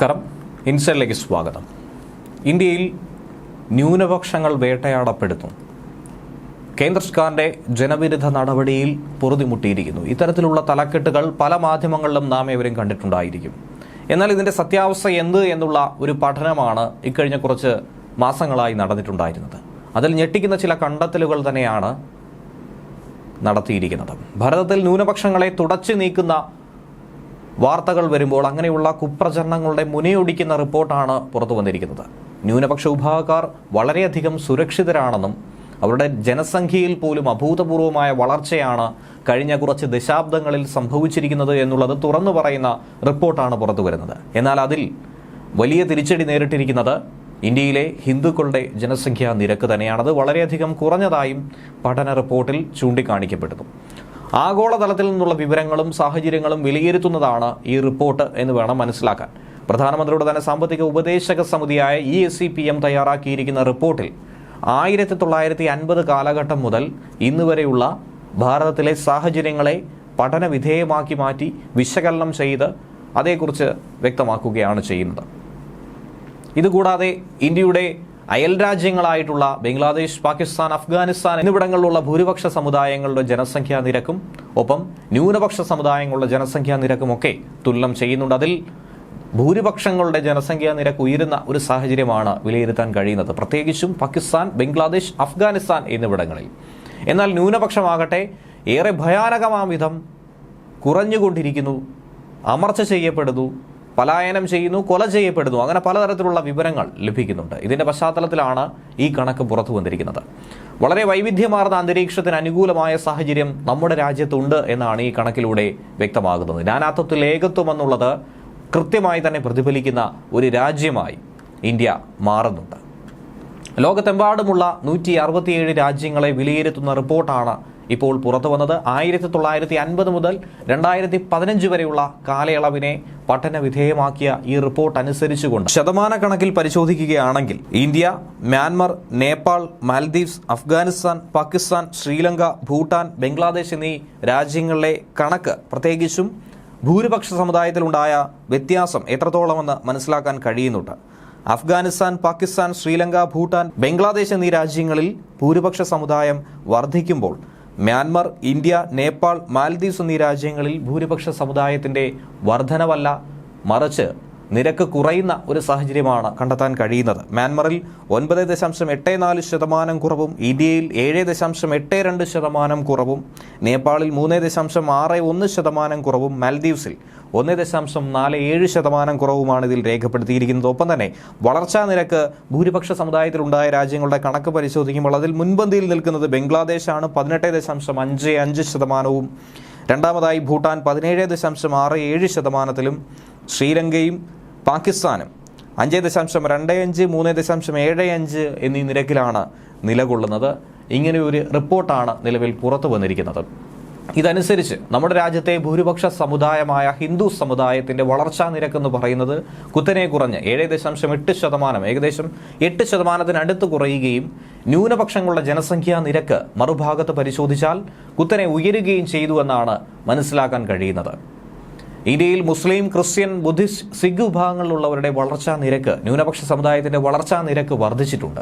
നമസ്കാരം. ഇൻസൈഡിലേക്ക് സ്വാഗതം. ഇന്ത്യയിൽ ന്യൂനപക്ഷങ്ങൾ വേട്ടയാടപ്പെടുന്നു കേന്ദ്ര സർക്കാരിന്റെ ജനവിരുദ്ധ നടപടിയിൽ പൊറുതിമുട്ടിയിരിക്കുന്നു. ഇത്തരത്തിലുള്ള തലക്കെട്ടുകൾ പല മാധ്യമങ്ങളിലും നാം ഏവരും കണ്ടിട്ടുണ്ടായിരിക്കും. എന്നാൽ ഇതിന്റെ സത്യാവസ്ഥ എന്ത് എന്നുള്ള ഒരു പഠനമാണ് ഇക്കഴിഞ്ഞ കുറച്ച് മാസങ്ങളായി നടന്നിട്ടുണ്ടായിരുന്നത്. അതിൽ ഞെട്ടിക്കുന്ന ചില കണ്ടെത്തലുകൾ തന്നെയാണ് നടത്തിയിരിക്കുന്നത്. ഭാരതത്തിൽ ന്യൂനപക്ഷങ്ങളെ തുടച്ചു നീക്കുന്ന വാർത്തകൾ വരുമ്പോൾ അങ്ങനെയുള്ള കുപ്രചരണങ്ങളുടെ മുനയൊടിക്കുന്ന റിപ്പോർട്ടാണ് പുറത്തു വന്നിരിക്കുന്നത്. ന്യൂനപക്ഷ വിഭാഗക്കാർ വളരെയധികം സുരക്ഷിതരാണെന്നും അവരുടെ ജനസംഖ്യയിൽ പോലും അഭൂതപൂർവമായ വളർച്ചയാണ് കഴിഞ്ഞ കുറച്ച് ദശാബ്ദങ്ങളിൽ സംഭവിച്ചിരിക്കുന്നത് എന്നുള്ളത് തുറന്നു പറയുന്ന റിപ്പോർട്ടാണ് പുറത്തു വരുന്നത്. എന്നാൽ അതിൽ വലിയ തിരിച്ചടി നേരിട്ടിരിക്കുന്നത് ഇന്ത്യയിലെ ഹിന്ദുക്കളുടെ ജനസംഖ്യാ നിരക്ക് തന്നെയാണത് വളരെയധികം കുറഞ്ഞതായും പഠന റിപ്പോർട്ടിൽ ചൂണ്ടിക്കാണിക്കപ്പെടുന്നു. ആഗോളതലത്തിൽ നിന്നുള്ള വിവരങ്ങളും സാഹചര്യങ്ങളും വിലയിരുത്തുന്നതാണ് ഈ റിപ്പോർട്ട് എന്ന് വേണം മനസ്സിലാക്കാൻ. പ്രധാനമന്ത്രിയുടെ തന്നെ സാമ്പത്തിക ഉപദേശക സമിതിയായ E S C P M തയ്യാറാക്കിയിരിക്കുന്ന റിപ്പോർട്ടിൽ ആയിരത്തി തൊള്ളായിരത്തി അൻപത് കാലഘട്ടം മുതൽ ഇന്ന് വരെയുള്ള ഭാരതത്തിലെ സാഹചര്യങ്ങളെ പഠനവിധേയമാക്കി മാറ്റി വിശകലനം ചെയ്ത് അതേക്കുറിച്ച് വ്യക്തമാക്കുകയാണ് ചെയ്യുന്നത്. ഇതുകൂടാതെ ഇന്ത്യയുടെ അയൽ രാജ്യങ്ങളായിട്ടുള്ള ബംഗ്ലാദേശ് പാകിസ്ഥാൻ അഫ്ഗാനിസ്ഥാൻ എന്നിവിടങ്ങളിലുള്ള ഭൂരിപക്ഷ സമുദായങ്ങളുടെ ജനസംഖ്യാ നിരക്കും ഒപ്പം ന്യൂനപക്ഷ സമുദായങ്ങളുടെ ജനസംഖ്യാ നിരക്കുമൊക്കെ തുലനം ചെയ്യുന്നുണ്ട്. അതിൽ ഭൂരിപക്ഷങ്ങളുടെ ജനസംഖ്യാ നിരക്ക് ഉയരുന്ന ഒരു സാഹചര്യമാണ് വിലയിരുത്താൻ കഴിയുന്നത്. പ്രത്യേകിച്ചും പാകിസ്ഥാൻ ബംഗ്ലാദേശ് അഫ്ഗാനിസ്ഥാൻ എന്നിവിടങ്ങളിൽ. എന്നാൽ ന്യൂനപക്ഷമാകട്ടെ ഏറെ ഭയാനകമാം വിധം കുറഞ്ഞുകൊണ്ടിരിക്കുന്നു അമർച്ച ചെയ്യപ്പെടുന്നു പലായനം ചെയ്യുന്നു കൊല ചെയ്യപ്പെടുന്നു. അങ്ങനെ പലതരത്തിലുള്ള വിവരങ്ങൾ ലഭിക്കുന്നുണ്ട്. ഇതിന്റെ പശ്ചാത്തലത്തിലാണ് ഈ കണക്ക് പുറത്തു വന്നിരിക്കുന്നത്. വളരെ വൈവിധ്യമാർന്ന അന്തരീക്ഷത്തിന് അനുകൂലമായ സാഹചര്യം നമ്മുടെ രാജ്യത്തുണ്ട് എന്നാണ് ഈ കണക്കിലൂടെ വ്യക്തമാകുന്നത്. നാനാത്വത്തിൽ ഏകത്വം എന്നുള്ളത് കൃത്യമായി തന്നെ പ്രതിഫലിക്കുന്ന ഒരു രാജ്യമായി ഇന്ത്യ മാറുന്നുണ്ട്. ലോകത്തെമ്പാടുമുള്ള നൂറ്റി അറുപത്തിയേഴ് രാജ്യങ്ങളെ വിലയിരുത്തുന്ന റിപ്പോർട്ടാണ് ഇപ്പോൾ പുറത്തു വന്നത് ആയിരത്തി തൊള്ളായിരത്തി അൻപത് മുതൽ രണ്ടായിരത്തി പതിനഞ്ച് വരെയുള്ള കാലയളവിനെ പഠന വിധേയമാക്കിയ ഈ റിപ്പോർട്ട് അനുസരിച്ചുകൊണ്ട് ശതമാന കണക്കിൽ പരിശോധിക്കുകയാണെങ്കിൽ ഇന്ത്യ മ്യാൻമർ നേപ്പാൾ മാൽദീവ്സ് അഫ്ഗാനിസ്ഥാൻ പാകിസ്ഥാൻ ശ്രീലങ്ക ഭൂട്ടാൻ ബംഗ്ലാദേശ് എന്നീ രാജ്യങ്ങളിലെ കണക്ക് പ്രത്യേകിച്ചും ഭൂരിപക്ഷ സമുദായത്തിലുണ്ടായ വ്യത്യാസം എത്രത്തോളമെന്ന് മനസ്സിലാക്കാൻ കഴിയുന്നുണ്ട്. അഫ്ഗാനിസ്ഥാൻ പാകിസ്ഥാൻ ശ്രീലങ്ക ഭൂട്ടാൻ ബംഗ്ലാദേശ് എന്നീ രാജ്യങ്ങളിൽ ഭൂരിപക്ഷ സമുദായം വർദ്ധിക്കുമ്പോൾ മ്യാൻമർ ഇന്ത്യ നേപ്പാൾ മാലദ്വീപ്സ് എന്നീ രാജ്യങ്ങളിൽ ഭൂരിപക്ഷ സമുദായത്തിന്റെ വർധനവല്ല മറിച്ച് നിരക്ക് കുറയുന്ന ഒരു സാഹചര്യമാണ് കണ്ടെത്താൻ കഴിയുന്നത്. മ്യാൻമറിൽ ഒൻപത് ദശാംശം എട്ട് നാല് ശതമാനം കുറവും ഇന്ത്യയിൽ ഏഴ് ദശാംശം എട്ട് രണ്ട് ശതമാനം കുറവും നേപ്പാളിൽ മൂന്ന് ദശാംശം ആറ് ഒന്ന് ശതമാനം കുറവും മാൽദീവ്സിൽ ഒന്ന് ദശാംശം നാല് ഏഴ് ശതമാനം കുറവുമാണ് ഇതിൽ രേഖപ്പെടുത്തിയിരിക്കുന്നത്. ഒപ്പം തന്നെ വളർച്ചാ നിരക്ക് ഭൂരിപക്ഷ സമുദായത്തിലുണ്ടായ രാജ്യങ്ങളുടെ കണക്ക് പരിശോധിക്കുമ്പോൾ അതിൽ മുൻപന്തിയിൽ നിൽക്കുന്നത് ബംഗ്ലാദേശാണ്. പതിനെട്ട് ദശാംശം അഞ്ച് അഞ്ച് ശതമാനവും. രണ്ടാമതായി ഭൂട്ടാൻ പതിനേഴ് ദശാംശം ആറ് ഏഴ് ശതമാനത്തിലും. ശ്രീലങ്കയും പാകിസ്ഥാനും അഞ്ച് ദശാംശം രണ്ട് അഞ്ച് മൂന്ന് ദശാംശം ഏഴ് അഞ്ച് എന്നീ നിരക്കിലാണ് നിലകൊള്ളുന്നത്. ഇങ്ങനെ ഒരു റിപ്പോർട്ടാണ് നിലവിൽ പുറത്തു വന്നിരിക്കുന്നത്. ഇതനുസരിച്ച് നമ്മുടെ രാജ്യത്തെ ഭൂരിപക്ഷ സമുദായമായ ഹിന്ദു സമുദായത്തിന്റെ വളർച്ചാ നിരക്ക് എന്ന് പറയുന്നത് കുത്തനെ കുറഞ്ഞ് ഏഴ് ദശാംശം എട്ട് ശതമാനം ഏകദേശം എട്ട് ശതമാനത്തിനടുത്ത് കുറയുകയും ന്യൂനപക്ഷങ്ങളുടെ ജനസംഖ്യാ നിരക്ക് മറുഭാഗത്ത് പരിശോധിച്ചാൽ കുത്തനെ ഉയരുകയും ചെയ്തു എന്നാണ് മനസ്സിലാക്കാൻ കഴിയുന്നത്. ഇന്ത്യയിൽ മുസ്ലിം ക്രിസ്ത്യൻ ബുദ്ധിസ്റ്റ് സിഖ് വിഭാഗങ്ങളിലുള്ളവരുടെ വളർച്ചാ നിരക്ക് ന്യൂനപക്ഷ സമുദായത്തിന്റെ വളർച്ചാ നിരക്ക് വർദ്ധിച്ചിട്ടുണ്ട്.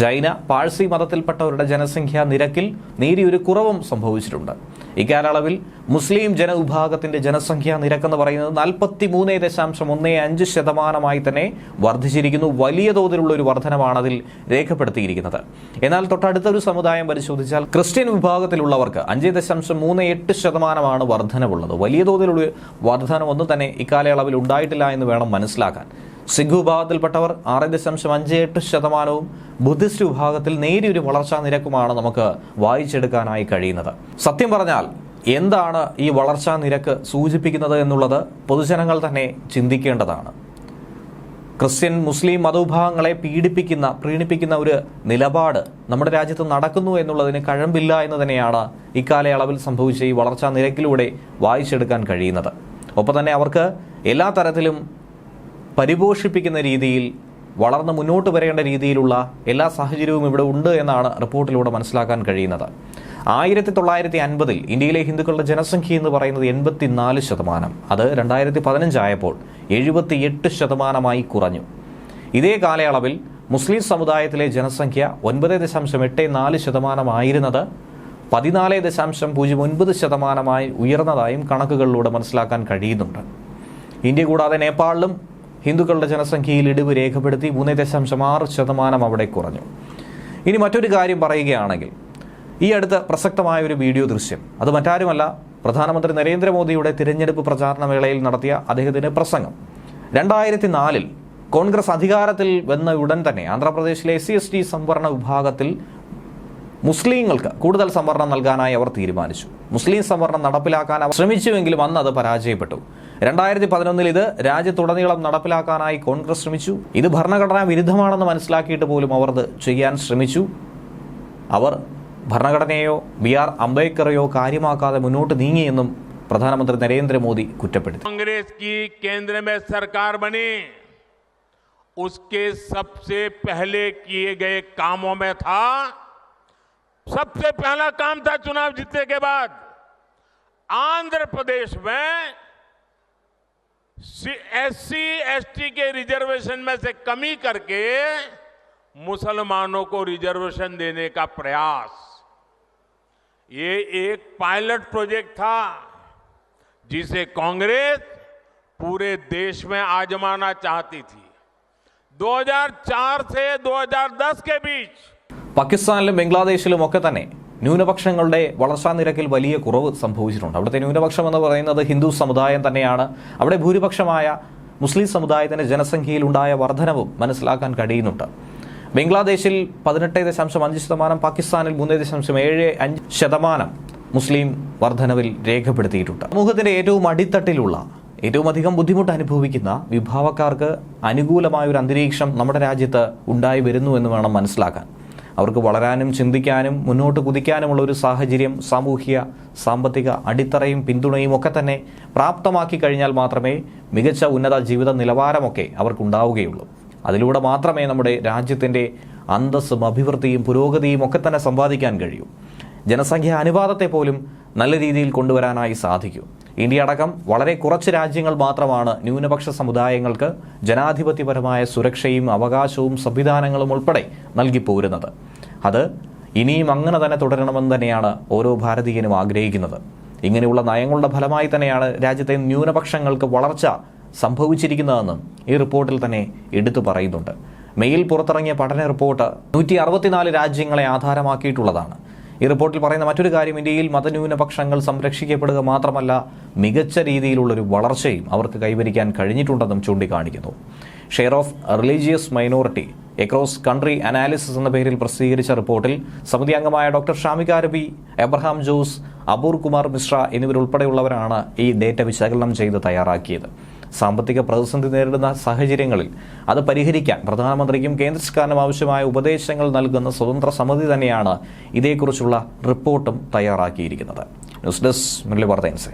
ജൈന പാഴ്സി മതത്തിൽപ്പെട്ടവരുടെ ജനസംഖ്യാ നിരക്കിൽ നേരിയൊരു കുറവും സംഭവിച്ചിട്ടുണ്ട്. ഇക്കാലയളവിൽ മുസ്ലിം ജനവിഭാഗത്തിന്റെ ജനസംഖ്യാ നിരക്കെന്ന് പറയുന്നത് നാൽപ്പത്തി മൂന്ന് ദശാംശം ഒന്ന് അഞ്ച് ശതമാനമായി തന്നെ വർദ്ധിച്ചിരിക്കുന്നു. വലിയ തോതിലുള്ള ഒരു വർധനമാണ് അതിൽ രേഖപ്പെടുത്തിയിരിക്കുന്നത്. എന്നാൽ തൊട്ടടുത്ത ഒരു സമുദായം പരിശോധിച്ചാൽ ക്രിസ്ത്യൻ വിഭാഗത്തിലുള്ളവർക്ക് അഞ്ച് ദശാംശം മൂന്ന് എട്ട് ശതമാനമാണ് വർധനവുള്ളത്. വലിയ തോതിലുള്ള വർധനമൊന്നും തന്നെ ഇക്കാലയളവിൽ ഉണ്ടായിട്ടില്ല എന്ന് വേണം മനസ്സിലാക്കാൻ. സിഖ് വിഭാഗത്തിൽപ്പെട്ടവർ ആറ് ദശാംശം അഞ്ച് എട്ട് ശതമാനവും ബുദ്ധിസ്റ്റ് വിഭാഗത്തിൽ നേരിയൊരു വളർച്ചാ നിരക്കുമാണ് നമുക്ക് വായിച്ചെടുക്കാനായി കഴിയുന്നത്. സത്യം പറഞ്ഞാൽ എന്താണ് ഈ വളർച്ചാ നിരക്ക് സൂചിപ്പിക്കുന്നത് എന്നുള്ളത് പൊതുജനങ്ങൾ തന്നെ ചിന്തിക്കേണ്ടതാണ്. ക്രിസ്ത്യൻ മുസ്ലിം മതവിഭാഗങ്ങളെ പീഡിപ്പിക്കുന്ന പ്രീണിപ്പിക്കുന്ന ഒരു നിലപാട് നമ്മുടെ രാജ്യത്ത് നടക്കുന്നു എന്നുള്ളതിന് കഴമ്പില്ല എന്ന് തന്നെയാണ് ഇക്കാലയളവിൽ സംഭവിച്ച ഈ വളർച്ചാ നിരക്കിലൂടെ വായിച്ചെടുക്കാൻ കഴിയുന്നത്. ഒപ്പം തന്നെ അവർക്ക് എല്ലാ തരത്തിലും പരിപോഷിപ്പിക്കുന്ന രീതിയിൽ വളർന്ന് മുന്നോട്ട് വരേണ്ട രീതിയിലുള്ള എല്ലാ സാഹചര്യവും ഇവിടെ ഉണ്ട് എന്നാണ് റിപ്പോർട്ടിലൂടെ മനസ്സിലാക്കാൻ കഴിയുന്നത്. ആയിരത്തി തൊള്ളായിരത്തി അൻപതിൽ ഇന്ത്യയിലെ ഹിന്ദുക്കളുടെ ജനസംഖ്യ എന്ന് പറയുന്നത് എൺപത്തിനാല് ശതമാനം. അത് രണ്ടായിരത്തി പതിനഞ്ചായപ്പോൾ എഴുപത്തി എട്ട് ശതമാനമായി കുറഞ്ഞു. ഇതേ കാലയളവിൽ മുസ്ലിം സമുദായത്തിലെ ജനസംഖ്യ ഒൻപത് ദശാംശം എട്ട് നാല് ശതമാനമായിരുന്നത് പതിനാല് ദശാംശം പൂജ്യം ഒൻപത് ശതമാനമായി ഉയർന്നതായും കണക്കുകളിലൂടെ മനസ്സിലാക്കാൻ കഴിയുന്നുണ്ട്. ഇന്ത്യ കൂടാതെ നേപ്പാളിലും ഹിന്ദുക്കളുടെ ജനസംഖ്യയിൽ ഇടിവ് രേഖപ്പെടുത്തി മൂന്ന് ദശാംശം ആറ് ശതമാനം അവിടെ കുറഞ്ഞു. ഇനി മറ്റൊരു കാര്യം പറയുകയാണെങ്കിൽ ഈ അടുത്ത പ്രസക്തമായ ഒരു വീഡിയോ ദൃശ്യം. അത് മറ്റാരുമല്ല പ്രധാനമന്ത്രി നരേന്ദ്രമോദിയുടെ തിരഞ്ഞെടുപ്പ് പ്രചാരണ വേളയിൽ നടത്തിയ അദ്ദേഹത്തിന്റെ പ്രസംഗം. രണ്ടായിരത്തി നാലിൽ കോൺഗ്രസ് അധികാരത്തിൽ വന്ന ഉടൻ തന്നെ ആന്ധ്രാപ്രദേശിലെ എസ് സി എസ് ടി സംവരണ വിഭാഗത്തിൽ മുസ്ലിങ്ങൾക്ക് കൂടുതൽ സംവരണം നൽകാനായി അവർ തീരുമാനിച്ചു. മുസ്ലിം സംവരണം നടപ്പിലാക്കാൻ അവർ ശ്രമിച്ചുവെങ്കിലും അന്ന് അത് പരാജയപ്പെട്ടു. രണ്ടായിരത്തി പതിനൊന്നിൽ ഇത് രാജ്യത്തുടനീളം നടപ്പിലാക്കാനായി കോൺഗ്രസ് ശ്രമിച്ചു ഇത് ഭരണഘടനാ വിരുദ്ധമാണെന്ന് മനസ്സിലാക്കിയിട്ട് പോലും അവർ അത് ചെയ്യാൻ ശ്രമിച്ചു അവർ ഭരണഘടനയോ ബി ആർ അംബേദ്കറെയോ കാര്യമാക്കാതെ മുന്നോട്ട് നീങ്ങിയെന്നും പ്രധാനമന്ത്രി നരേന്ദ്രമോദി കുറ്റപ്പെടുത്തി कांग्रेस की केंद्र में सरकार बनी उसके सबसे पहले किए गए कामों में था सबसे पहला काम था चुनाव जीतने के बाद आंध्र प्रदेश में एस सी एस टी के रिजर्वेशन में से कमी करके मुसलमानों को रिजर्वेशन देने का प्रयास ये एक पायलट प्रोजेक्ट था जिसे कांग्रेस पूरे देश में आजमाना चाहती थी 2004 से 2010 के बीच പാകിസ്ഥാനിലും ബംഗ്ലാദേശിലും ഒക്കെ തന്നെ ന്യൂനപക്ഷങ്ങളുടെ വളർച്ചാ നിരക്കിൽ വലിയ കുറവ് സംഭവിച്ചിട്ടുണ്ട്. അവിടുത്തെ ന്യൂനപക്ഷം എന്ന് പറയുന്നത് ഹിന്ദു സമുദായം തന്നെയാണ്. അവിടെ ഭൂരിപക്ഷമായ മുസ്ലിം സമുദായത്തിന്റെ ജനസംഖ്യയിൽ ഉണ്ടായ വർധനവും മനസ്സിലാക്കാൻ കഴിയുന്നുണ്ട്. ബംഗ്ലാദേശിൽ പതിനെട്ട് ദശാംശം അഞ്ച് ശതമാനം പാകിസ്ഥാനിൽ മൂന്ന് ദശാംശം ഏഴ് അഞ്ച് ശതമാനം മുസ്ലിം വർധനവിൽ രേഖപ്പെടുത്തിയിട്ടുണ്ട്. സമൂഹത്തിന്റെ ഏറ്റവും അടിത്തട്ടിലുള്ള ഏറ്റവും അധികം ബുദ്ധിമുട്ട് അനുഭവിക്കുന്ന വിഭാവക്കാർക്ക് അനുകൂലമായ ഒരു അന്തരീക്ഷം നമ്മുടെ രാജ്യത്ത് ഉണ്ടായി വരുന്നു എന്ന് വേണം മനസ്സിലാക്കാൻ. അവർക്ക് വളരാനും ചിന്തിക്കാനും മുന്നോട്ട് കുതിക്കാനുമുള്ള ഒരു സാഹചര്യം സാമൂഹിക സാമ്പത്തിക അടിത്തറയും പിന്തുണയും ഒക്കെ തന്നെ പ്രാപ്തമാക്കി കഴിഞ്ഞാൽ മാത്രമേ മികച്ച ഉന്നത ജീവിത നിലവാരമൊക്കെ അവർക്കുണ്ടാവുകയുള്ളൂ. അതിലൂടെ മാത്രമേ നമ്മുടെ രാജ്യത്തിന്റെ അന്തസ്സും അഭിവൃദ്ധിയും പുരോഗതിയും ഒക്കെ തന്നെ സമ്പാദിക്കാൻ കഴിയൂ. ജനസംഖ്യ അനുപാതത്തെ പോലും നല്ല രീതിയിൽ കൊണ്ടുവരാനായി സാധിക്കൂ. ഇന്ത്യ അടക്കം വളരെ കുറച്ച് രാജ്യങ്ങൾ മാത്രമാണ് ന്യൂനപക്ഷ സമുദായങ്ങൾക്ക് ജനാധിപത്യപരമായ സുരക്ഷയും അവകാശവും സംവിധാനങ്ങളും ഉൾപ്പെടെ നൽകിപ്പോരുന്നത് അത് ഇനിയും അങ്ങനെ തന്നെ തുടരണമെന്ന് തന്നെയാണ് ഓരോ ഭാരതീയനും ആഗ്രഹിക്കുന്നത്. ഇങ്ങനെയുള്ള നയങ്ങളുടെ ഫലമായി തന്നെയാണ് രാജ്യത്തെ ന്യൂനപക്ഷങ്ങൾക്ക് വളർച്ച സംഭവിച്ചിരിക്കുന്നതെന്നും ഈ റിപ്പോർട്ടിൽ തന്നെ എടുത്തു പറയുന്നുണ്ട്. മെയിൽ പുറത്തിറങ്ങിയ പഠന റിപ്പോർട്ട് നൂറ്റി രാജ്യങ്ങളെ ആധാരമാക്കിയിട്ടുള്ളതാണ്. ഈ റിപ്പോർട്ടിൽ പറയുന്ന മറ്റൊരു കാര്യം ഇന്ത്യയിൽ മതന്യൂനപക്ഷങ്ങൾ സംരക്ഷിക്കപ്പെടുക മാത്രമല്ല മികച്ച രീതിയിലുള്ളൊരു വളർച്ചയും അവർക്ക് കൈവരിക്കാൻ കഴിഞ്ഞിട്ടുണ്ടെന്നും ചൂണ്ടിക്കാണിക്കുന്നു. Share of religious minority across country analysis എന്ന പേരിൽ പ്രസിദ്ധീകരിച്ച റിപ്പോർട്ടിൽ സമിതി അംഗമായ ഡോക്ടർ ഷാമിക രബി എബ്രഹാം ജോസ് അബൂർ കുമാർ മിശ്ര എന്നിവരുൾപ്പെടെയുള്ളവരാണ് ഈ ഡേറ്റ വിശകലനം ചെയ്ത് തയ്യാറാക്കിയത്. സാമ്പത്തിക പ്രതിസന്ധി നേരിടുന്ന സാഹചര്യങ്ങളിൽ അത് പരിഹരിക്കാൻ പ്രധാനമന്ത്രിക്കും കേന്ദ്ര സർക്കാരിനും ആവശ്യമായ ഉപദേശങ്ങൾ നൽകുന്ന സ്വതന്ത്ര സമിതി തന്നെയാണ് ഇതേക്കുറിച്ചുള്ള റിപ്പോർട്ടും തയ്യാറാക്കിയിരിക്കുന്നത്. News desk Murali വർദ്ധയൻസെ